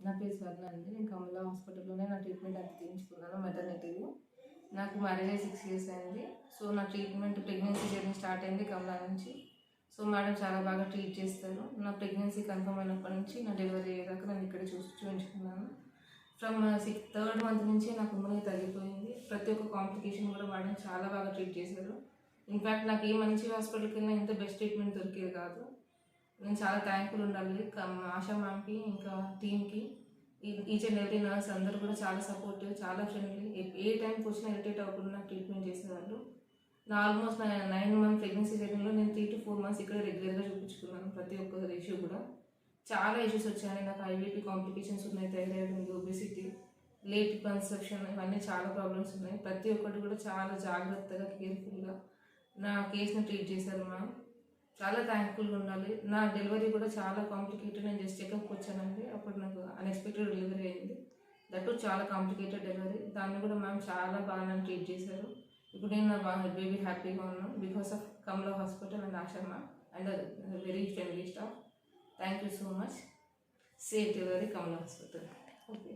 నా పేరు స్వర్ణ అండి. నేను కమలా హాస్పిటల్లోనే నా ట్రీట్మెంట్ అంత తీయించుకున్నాను మెటర్నిటీలో నాకు మ్యారేజ్ అయ్యి సిక్స్ ఇయర్స్ అయింది. సో నా ట్రీట్మెంట్ ప్రెగ్నెన్సీ జర్నీ స్టార్ట్ అయింది కమలా నుంచి. సో మేడం చాలా బాగా ట్రీట్ చేస్తారు. నా ప్రెగ్నెన్సీ కన్ఫర్మ్ అయినప్పటి నుంచి నా డెలివరీ అయ్యేదాకా నేను ఇక్కడ చూసి చూపించుకున్నాను from six uh, third month నుంచి నాకు ఉమ్మని తగ్గిపోయింది. ప్రతి ఒక్క కాంప్లికేషన్ కూడా మేడం చాలా బాగా ట్రీట్ చేశారు. ఇన్ఫ్యాక్ట్ నాకు ఏ మంచి హాస్పిటల్ కింద ఇంత బెస్ట్ ట్రీట్మెంట్ దొరికేది కాదు. నేను చాలా థ్యాంక్ఫుల్ ఉండాలి. ఆశా మ్యామ్కి ఇంకా టీమ్కి ఈచ్ అండ్ ఎవ్రీ నర్స్ అందరూ కూడా చాలా సపోర్టివ్ చాలా ఫ్రెండ్లీ ఏ టైంకి వచ్చినా ఇరిటేట్ అవ్వకుండా ట్రీట్మెంట్ చేసేవాళ్ళు. నా ఆల్మోస్ట్ నా నైన్ మంత్ ప్రెగ్నెన్సీ జర్నీలో నేను త్రీ టు ఫోర్ మంత్స్ ఇక్కడ రెగ్యులర్గా చూపించుకున్నాను ప్రతి ఒక్క ఇష్యూ కూడా. చాలా ఇష్యూస్ వచ్చాయి. నాకు ఐవీపీ కాంప్లికేషన్స్ ఉన్నాయి థైరాయిడ్ ఉంది ఒబిసిటీ లేట్ కన్సెప్షన్ ఇవన్నీ చాలా ప్రాబ్లమ్స్ ఉన్నాయి. ప్రతి ఒక్కటి కూడా చాలా జాగ్రత్తగా కేర్ఫుల్గా నా కేసును ట్రీట్ చేశారు మ్యామ్ చాలా థ్యాంక్ఫుల్గా ఉండాలి. నా డెలివరీ కూడా చాలా కాంప్లికేటెడ్ నేను జస్ట్ చెకప్కి వచ్చానండి. అప్పుడు నాకు అన్ఎక్స్పెక్టెడ్ డెలివరీ అయింది. దట్ చాలా కాంప్లికేటెడ్ డెలివరీ దాన్ని కూడా మ్యామ్ చాలా బాగా నన్ను ట్రీట్ చేశారు. ఇప్పుడు నేను నా బేబీ హ్యాపీగా ఉన్నాను. Because of Kamala hospital and Asha ma'am and very friendly staff thank you so much safe delivery Kamala hospital okay